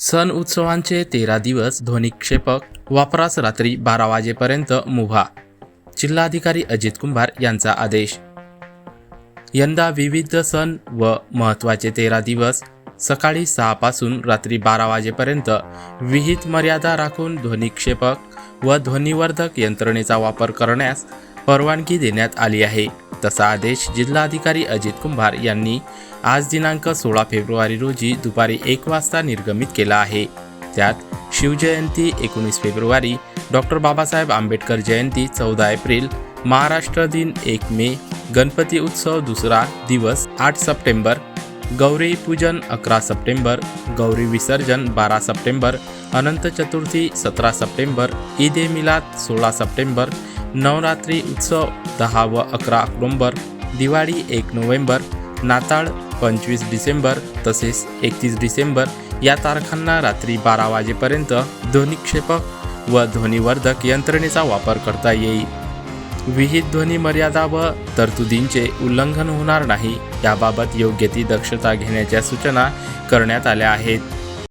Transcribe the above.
सण उत्सवांचे तेरा दिवस ध्वनिक्षेपक वापरास रात्री बारा वाजेपर्यंत मुभा. जिल्हाधिकारी अजित कुंभार यांचा आदेश. यंदा विविध सण व महत्त्वाचे तेरा दिवस सकाळी सहापासून रात्री बारा वाजेपर्यंत विहित मर्यादा राखून ध्वनिक्षेपक व ध्वनिवर्धक यंत्रणेचा वापर करण्यास परवानगी देण्यात आली आहे. तसा आदेश जिल्हाधिकारी अजित कुंभार यांनी आज दिनांक सोळा फेब्रुवारी रोजी दुपारी एक वाजता निर्गमित केला आहे. त्यात शिवजयंती एकोणीस फेब्रुवारी डॉक्टर बाबासाहेब आंबेडकर जयंती चौदा एप्रिल महाराष्ट्र दिन एक मे गणपती उत्सव दुसरा दिवस आठ सप्टेंबर गौरी पूजन अकरा सप्टेंबर गौरी विसर्जन बारा सप्टेंबर अनंत चतुर्थी सतरा सप्टेंबर ईद ए मिलाद सोळा सप्टेंबर नवरात्री उत्सव दहा व अकरा ऑक्टोंबर दिवाळी एक नोव्हेंबर नाताळ पंचवीस डिसेंबर तसेच एकतीस डिसेंबर या तारखांना रात्री बारा वाजेपर्यंत ध्वनिक्षेपक व ध्वनिवर्धक यंत्रणेचा वापर करता येईल. विहित ध्वनी मर्यादा व तरतुदींचे उल्लंघन होणार नाही याबाबत योग्य ती दक्षता घेण्याच्या सूचना करण्यात आल्या आहेत.